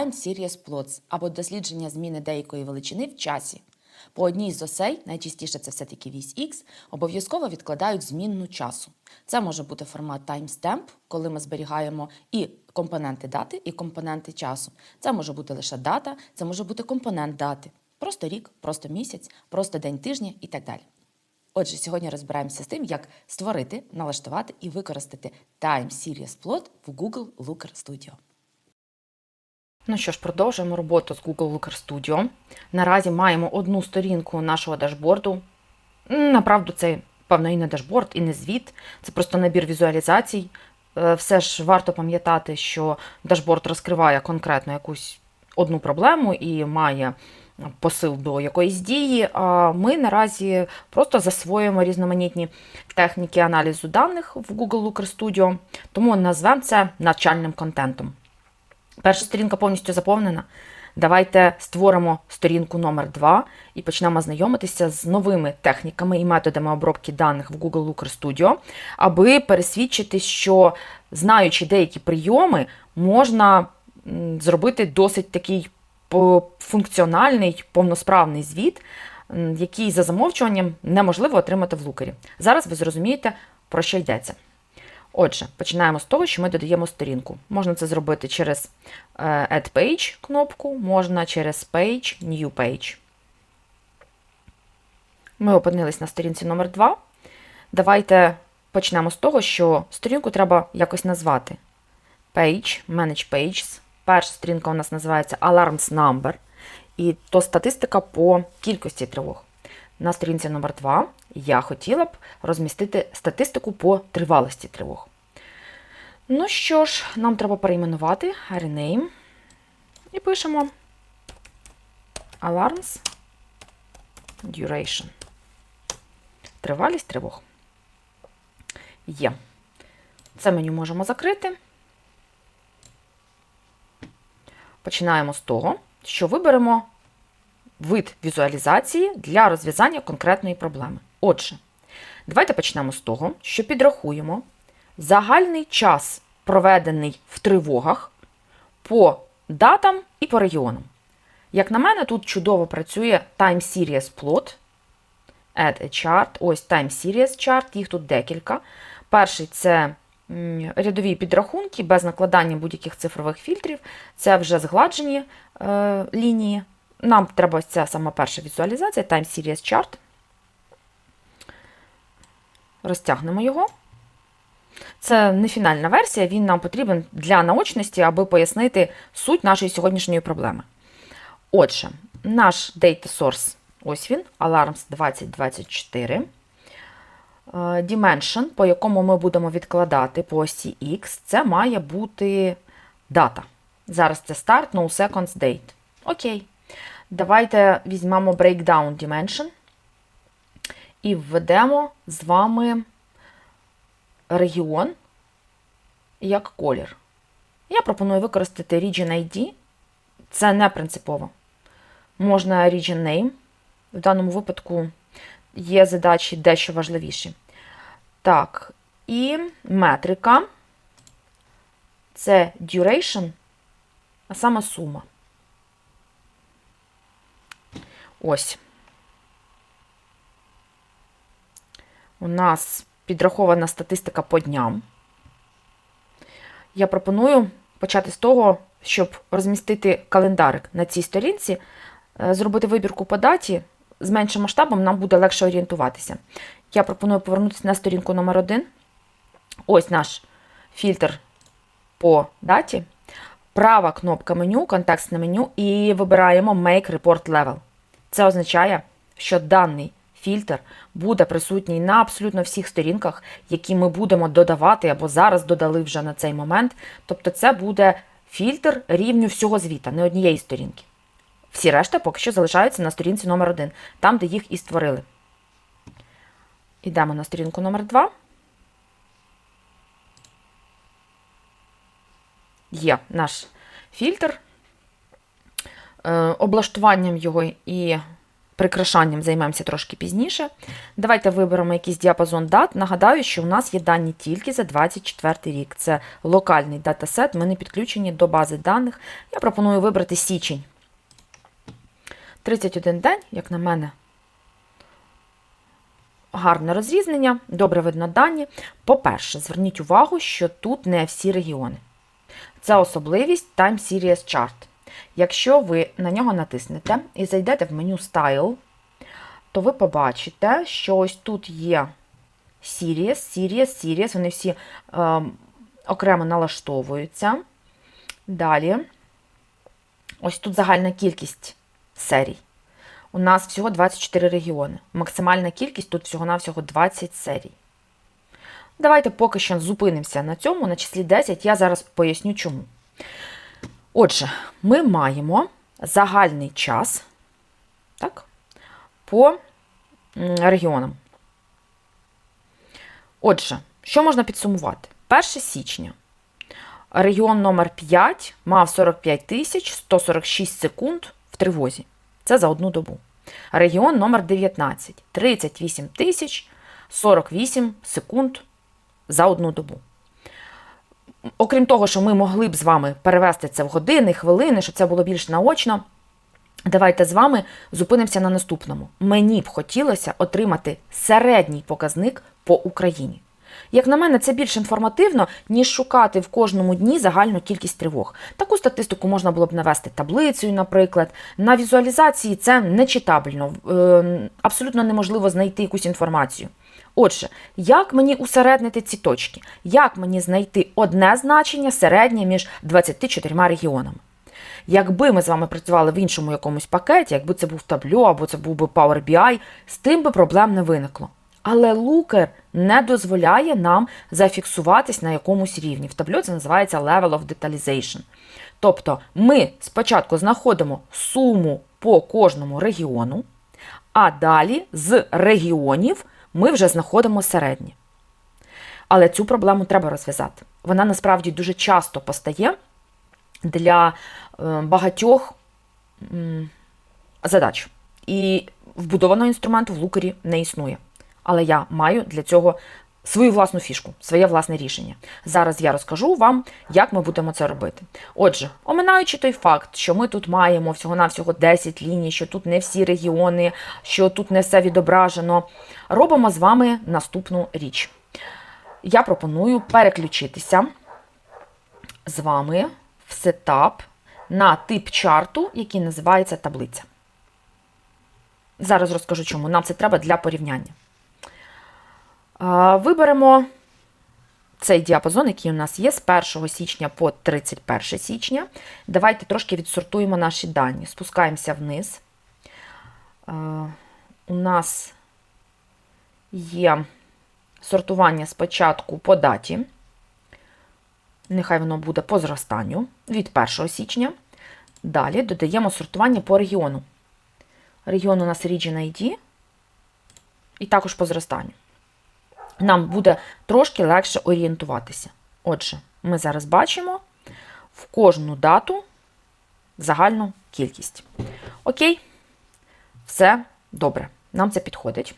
Time Series Plots або дослідження зміни деякої величини в часі. По одній з осей, найчастіше це все-таки вісь X, обов'язково відкладають змінну часу. Це може бути формат timestamp, коли ми зберігаємо і компоненти дати, і компоненти часу. Це може бути лише дата, це може бути компонент дати, просто рік, просто місяць, просто день тижня і так далі. Отже, сьогодні розбираємося з тим, як створити, налаштувати і використати Time Series Plot в Google Looker Studio. Ну що ж, продовжуємо роботу з Google Looker Studio. Наразі маємо одну сторінку нашого дашборду. Направду, це, певно, і не дашборд, і не звіт, це просто набір візуалізацій. Е, Все ж варто пам'ятати, що дашборд розкриває конкретно якусь одну проблему і має посил до якоїсь дії. А ми наразі просто засвоюємо різноманітні техніки аналізу даних в Google Looker Studio, тому назвемо це навчальним контентом. Перша сторінка повністю заповнена. Давайте створимо сторінку номер 2 і почнемо знайомитися з новими техніками і методами обробки даних в Google Looker Studio, аби пересвідчити, що знаючи деякі прийоми, можна зробити досить такий функціональний, повносправний звіт, який за замовчуванням неможливо отримати в лукері. Зараз ви зрозумієте, про що йдеться. Отже, починаємо з того, що ми додаємо сторінку. Можна це зробити через е, Add Page кнопку, можна через Page, New Page. Ми опинились на сторінці номер 2. Давайте почнемо з того, що сторінку треба якось назвати. Page, Manage Pages. Перша сторінка у нас називається Alarms Number. І то статистика по кількості тривог. На сторінці номер 2 я хотіла б розмістити статистику по тривалості тривог. Ну що ж, нам треба перейменувати rename і пишемо Alarms Duration. Тривалість тривог. Є. Це меню можемо закрити. Починаємо з того, що виберемо вид візуалізації для розв'язання конкретної проблеми. Отже, давайте почнемо з того, що підрахуємо загальний час, проведений в тривогах по датам і по регіонам. Як на мене, тут чудово працює Time Series Plot. Add a chart. Ось Time Series Chart, їх тут декілька. Перший це рядові підрахунки без накладання будь-яких цифрових фільтрів. Це вже згладжені е, лінії. Нам треба ця сама перша візуалізація, Time Series Chart. Розтягнемо його. Це не фінальна версія, він нам потрібен для наочності, аби пояснити суть нашої сьогоднішньої проблеми. Отже, наш data source, ось він, Alarms 2024. Е, Dimension, по якому ми будемо відкладати по осі X, це має бути дата. Зараз це start, no seconds, date. Окей. Давайте візьмемо breakdown dimension і введемо з вами регіон як колір. Я пропоную використати Region ID. Це не принципово. Можна Region Name. В даному випадку є задачі дещо важливіші. Так, і метрика це duration, а саме сума. Ось. У нас підрахована статистика по дням. Я пропоную почати з того, щоб розмістити календарик на цій сторінці, е, зробити вибірку по даті. З меншим масштабом нам буде легше орієнтуватися. Я пропоную повернутися на сторінку номер 1 Ось наш фільтр по даті. Права кнопка меню, контекстне меню, і вибираємо Make Report Level. Це означає, що даний фільтр буде присутній на абсолютно всіх сторінках, які ми будемо додавати або зараз додали вже на цей момент. Тобто, це буде фільтр рівню всього звіта, не однієї сторінки. Всі решта поки що залишаються на сторінці номер 1 там, де їх і створили. Йдемо на сторінку номер 2 Є наш фільтр. Е, облаштуванням його і прикрашанням займемося трошки пізніше. Давайте виберемо якийсь діапазон дат. Нагадаю, що у нас є дані тільки за 24 рік. Це локальний датасет, ми не підключені до бази даних. Я пропоную вибрати січень. 31 день, як на мене, гарне розрізнення, добре видно дані. По-перше, зверніть увагу, що тут не всі регіони. Це особливість Time Series Chart. Якщо ви на нього натиснете і зайдете в меню Style, то ви побачите, що ось тут є Series, Series, Series, вони всі е, окремо налаштовуються. Далі, ось тут загальна кількість серій. У нас всього 24 регіони. Максимальна кількість тут всього-навсього 20 серій. Давайте поки що зупинимося на цьому, на числі 10, я зараз поясню чому. Отже, ми маємо загальний час так, по регіонам. Отже, що можна підсумувати? 1 січня. Регіон номер 5 мав 45 тисяч 146 секунд в тривозі. Це за одну добу. Регіон номер 19 38 тисяч 48 секунд за одну добу. Окрім того, що ми могли б з вами перевести це в години, хвилини, щоб це було більш наочно. Давайте з вами зупинимося на наступному. Мені б хотілося отримати середній показник по Україні. Як на мене, це більш інформативно, ніж шукати в кожному дні загальну кількість тривог. Таку статистику можна було б навести таблицею, наприклад. На візуалізації це нечитабельно, е, абсолютно неможливо знайти якусь інформацію. Отже, як мені усереднити ці точки? Як мені знайти одне значення середнє між 24 регіонами? Якби ми з вами працювали в іншому якомусь пакеті, якби це був табло або це був би Power BI, з тим би проблем не виникло. Але лукер не дозволяє нам зафіксуватись на якомусь рівні. В табло це називається Level of Detalization. Тобто ми спочатку знаходимо суму по кожному регіону, а далі з регіонів ми вже знаходимо середні. Але цю проблему треба розв'язати. Вона насправді дуже часто постає для е, багатьох задач. І вбудованого інструменту в лукері не існує. Але я маю для цього свою власну фішку, своє власне рішення. Зараз я розкажу вам, як ми будемо це робити. Отже, оминаючи той факт, що ми тут маємо всього-навсього 10 ліній, що тут не всі регіони, що тут не все відображено, робимо з вами наступну річ. Я пропоную переключитися з вами в сетап на тип чарту, який називається таблиця. Зараз розкажу, чому нам це треба для порівняння. Виберемо цей діапазон, який у нас є, з 1 січня по 31 січня. Давайте трошки відсортуємо наші дані. Спускаємося вниз. У нас є сортування спочатку по даті. Нехай воно буде по зростанню від 1 січня. Далі додаємо сортування по регіону. Регіон у нас Region ID і також по зростанню нам буде трошки легше орієнтуватися. Отже, ми зараз бачимо в кожну дату загальну кількість. Окей, все добре, нам це підходить.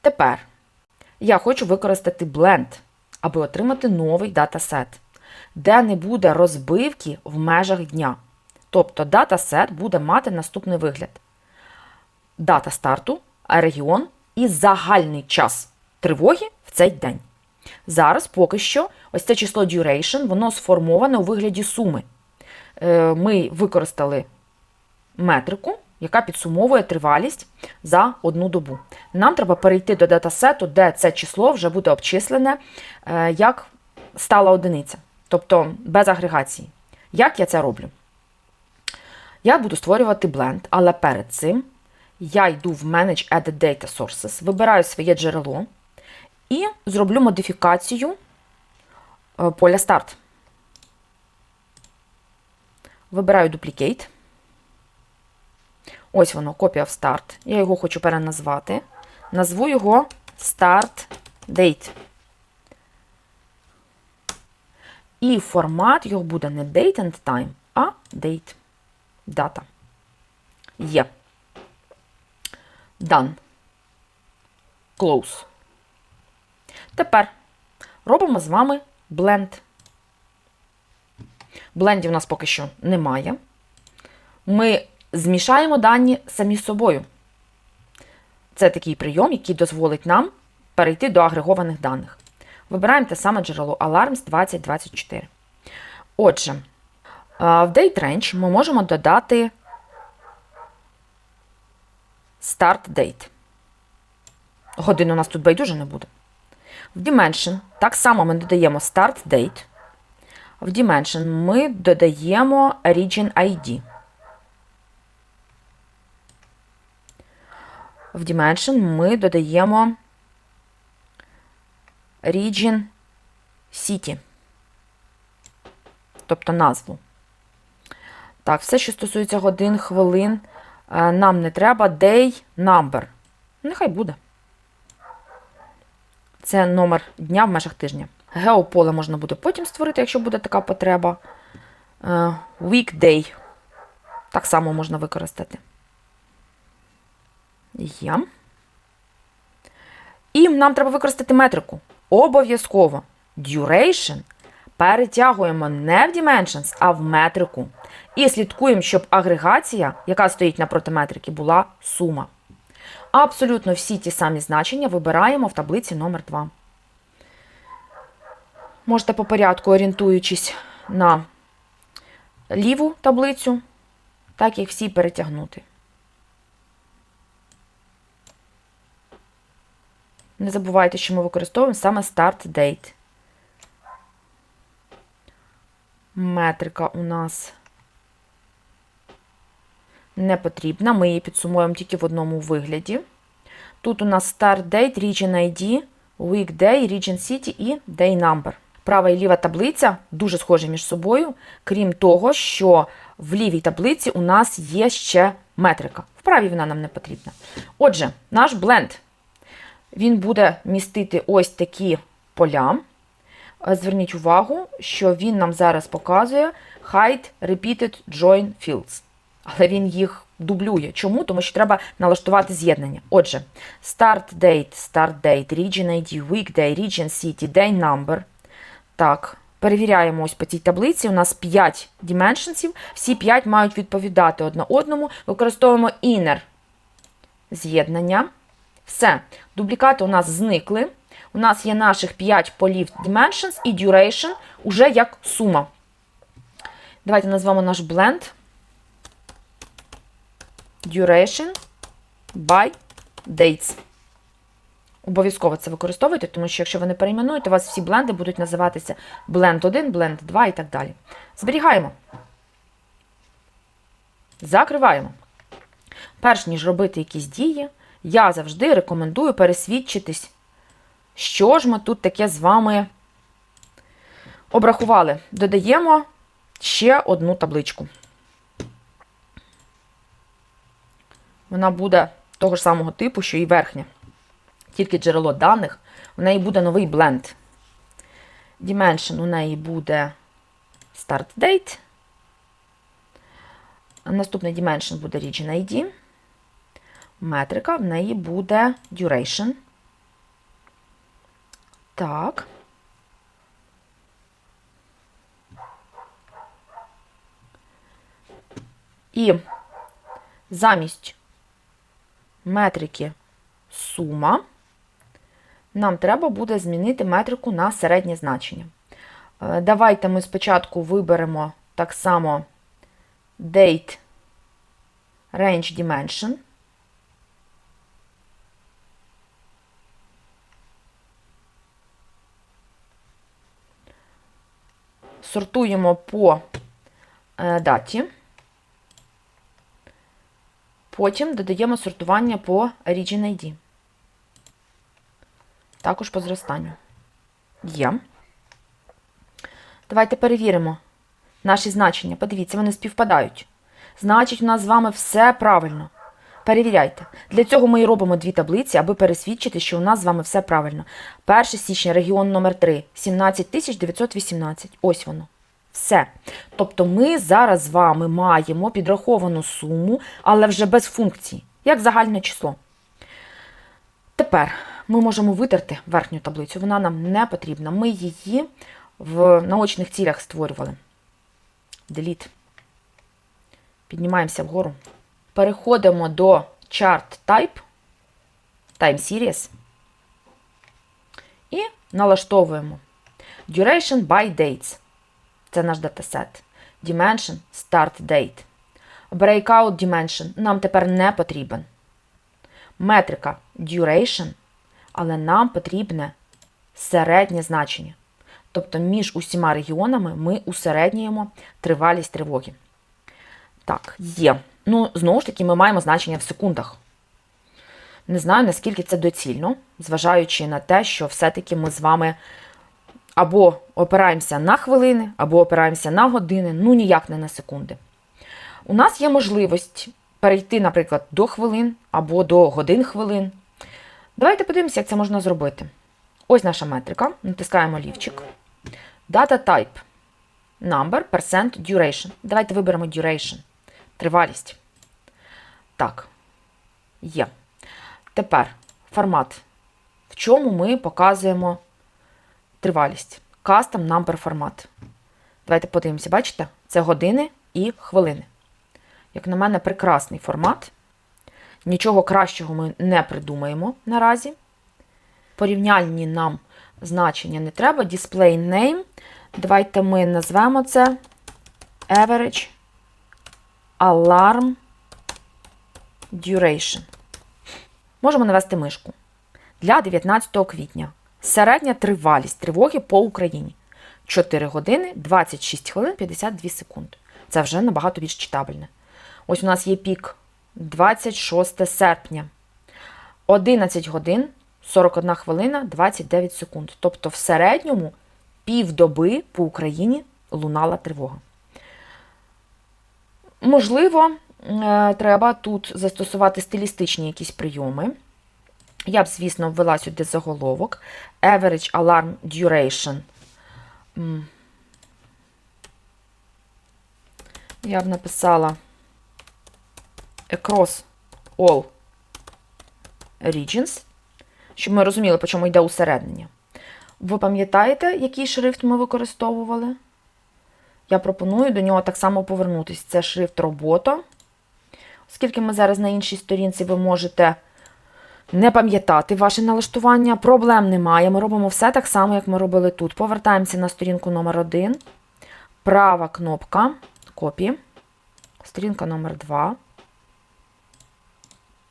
Тепер я хочу використати бленд, аби отримати новий датасет, де не буде розбивки в межах дня. Тобто датасет буде мати наступний вигляд: дата старту, регіон і загальний час тривоги в цей день. Зараз поки що ось це число duration, воно сформоване у вигляді суми. Е, ми використали метрику, яка підсумовує тривалість за одну добу. Нам треба перейти до датасету, де це число вже буде обчислене е, як стала одиниця, тобто без агрегації. Як я це роблю? Я буду створювати бленд, але перед цим я йду в Manage Added Data Sources, вибираю своє джерело. І зроблю модифікацію е, поля старт. Вибираю Duplicate. Ось воно, копія в старт. Я його хочу переназвати. Назву його Start Date. І формат його буде не Date and Time, а Date. Дата. Є. Done. Close. Тепер робимо з вами бленд. Блендів у нас поки що немає. Ми змішаємо дані самі з собою. Це такий прийом, який дозволить нам перейти до агрегованих даних. Вибираємо те саме джерело Alarms 2024. Отже, е, в Date Range ми можемо додати Start Date. Годин у нас тут байдуже не буде. В Dimension так само ми додаємо Start Date. В Dimension ми додаємо Region ID. В Dimension ми додаємо Region City. Тобто назву. Так, все, що стосується годин, хвилин, е, нам не треба day number. Нехай буде. Це номер дня в межах тижня. Геополе можна буде потім створити, якщо буде така потреба. Е, Weekday. Так само можна використати. Є. І нам треба використати метрику. Обов'язково. Duration перетягуємо не в Dimensions, а в метрику. І слідкуємо, щоб агрегація, яка стоїть напроти метрики, була сума. Абсолютно всі ті самі значення вибираємо в таблиці номер 2 Можете по порядку, орієнтуючись на ліву таблицю, так як всі перетягнути. Не забувайте, що ми використовуємо саме Start Date. Метрика у нас не потрібна. Ми її підсумуємо тільки в одному вигляді. Тут у нас Start Date, Region ID, Weekday, Region City і Day Number. Права і ліва таблиця дуже схожі між собою, крім того, що в лівій таблиці у нас є ще метрика. В правій вона нам не потрібна. Отже, наш бленд він буде містити ось такі поля. Е, Зверніть увагу, що він нам зараз показує Hide Repeated Join Fields. Але він їх дублює. Чому? Тому що треба налаштувати з'єднання. Отже, Start Date, Start Date, Region ID, Weekday, Region City, Day Number. Так, перевіряємо ось по цій таблиці. У нас 5 dimensions, всі 5 мають відповідати одне одному. Використовуємо inner з'єднання. Все, дублікати у нас зникли. У нас є наших 5 полів dimensions і duration уже як сума. Давайте назвемо наш бленд. Duration by dates. Обов'язково це використовуйте, тому що якщо ви не перейменуєте, у вас всі бленди будуть називатися бленд 1, бленд 2 і так далі. Зберігаємо. Закриваємо. Перш ніж робити якісь дії, я завжди рекомендую пересвідчитись, що ж ми тут таке з вами обрахували. Додаємо ще одну табличку. Вона буде того ж самого типу, що і верхня. Тільки джерело даних, у неї буде новий бленд. Dimension у неї буде Start Date. Наступний Dimension буде Region ID. Метрика в неї буде Duration. Так. І замість метрики сума нам треба буде змінити метрику на середнє значення. Е, Давайте ми спочатку виберемо так само date range dimension. Сортуємо по е, даті. Потім додаємо сортування по Region ID. Також по зростанню. Є. Давайте перевіримо наші значення. Подивіться, вони співпадають. Значить, у нас з вами все правильно. Перевіряйте. Для цього ми і робимо дві таблиці, аби пересвідчити, що у нас з вами все правильно. 1 січня, регіон номер 3 17 918. Ось воно. Все. Тобто ми зараз з вами маємо підраховану суму, але вже без функції, як загальне число. Тепер ми можемо витерти верхню таблицю. Вона нам не потрібна. Ми її в наочних цілях створювали. Delete. Піднімаємося вгору. Переходимо до Chart Type, Time Series. І налаштовуємо Duration by Dates. Це наш датасет. Dimension Start Date. Breakout Dimension нам тепер не потрібен. Метрика Duration, але нам потрібне середнє значення. Тобто між усіма регіонами ми усереднюємо тривалість тривоги. Так, є. Ну, знову ж таки, ми маємо значення в секундах. Не знаю, наскільки це доцільно, зважаючи на те, що все-таки ми з вами або опираємося на хвилини, або опираємося на години, ну ніяк не на секунди. У нас є можливість перейти, наприклад, до хвилин або до годин хвилин. Давайте подивимося, як це можна зробити. Ось наша метрика. Натискаємо лівчик. Data type. Number, percent, duration. Давайте виберемо duration. Тривалість. Так. Є. Тепер формат. В чому ми показуємо тривалість. Custom number формат. Давайте подивимося, бачите? Це години і хвилини. Як на мене, прекрасний формат. Нічого кращого ми не придумаємо наразі. Порівняльні нам значення не треба. Display name. Давайте ми назвемо це Average Alarm Duration. Можемо навести мишку. Для 19 квітня. Середня тривалість тривоги по Україні 4 години 26 хвилин 52 секунди. Це вже набагато більш читабельне. Ось у нас є пік 26 серпня. 11 годин 41 хвилина 29 секунд. Тобто, в середньому півдоби по Україні лунала тривога. Можливо, е, треба тут застосувати стилістичні якісь прийоми. Я б, звісно, ввела сюди заголовок. Average Alarm Duration. Я б написала Across all regions, щоб ми розуміли, по чому йде усереднення. Ви пам'ятаєте, який шрифт ми використовували? Я пропоную до нього так само повернутися. Це шрифт робота. Оскільки ми зараз на іншій сторінці, ви можете не пам'ятати ваше налаштування. Проблем немає. Ми робимо все так само, як ми робили тут. Повертаємося на сторінку номер 1 Права кнопка копі. Сторінка номер 2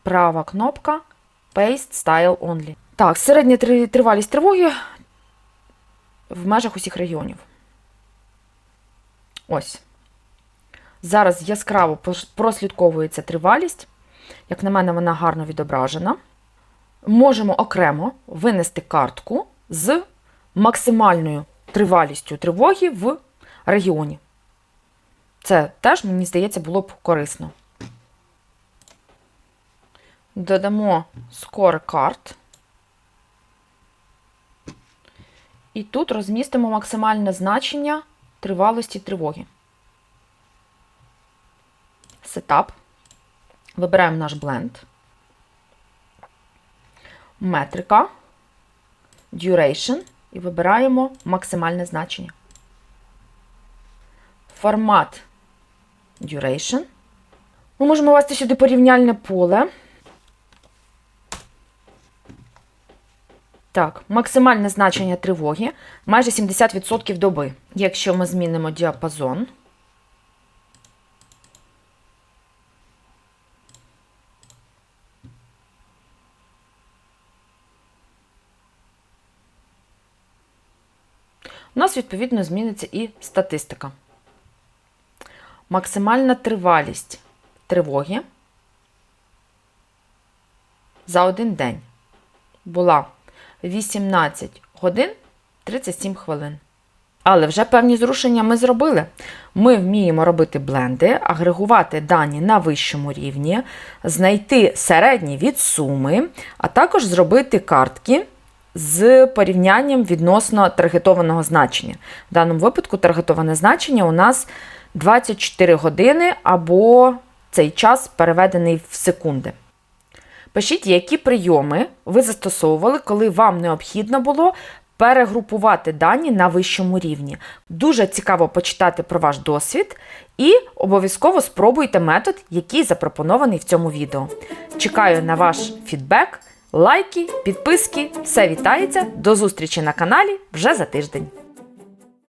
Права кнопка Paste Style Only. Так, середня тривалість тривоги в межах усіх регіонів. Ось. Зараз яскраво прослідковується тривалість. Як на мене, вона гарно відображена. Можемо окремо винести картку з максимальною тривалістю тривоги в регіоні. Це теж, мені здається, було б корисно. Додамо scorecard. І тут розмістимо максимальне значення тривалості тривоги. Setup. Вибираємо наш бленд. Метрика. Duration. І вибираємо максимальне значення. Формат Duration. Ми можемо ввести сюди порівняльне поле. Так, максимальне значення тривоги майже 70% доби. Якщо ми змінимо діапазон, у нас відповідно зміниться і статистика. Максимальна тривалість тривоги за один день була 18 годин 37 хвилин. Але вже певні зрушення ми зробили. Ми вміємо робити бленди, агрегувати дані на вищому рівні, знайти середні від суми, а також зробити картки з порівнянням відносно таргетованого значення. В даному випадку таргетоване значення у нас 24 години або цей час переведений в секунди. Пишіть, які прийоми ви застосовували, коли вам необхідно було перегрупувати дані на вищому рівні. Дуже цікаво почитати про ваш досвід і обов'язково спробуйте метод, який запропонований в цьому відео. Чекаю на ваш фідбек, лайки, підписки. Все вітається. До зустрічі на каналі вже за тиждень.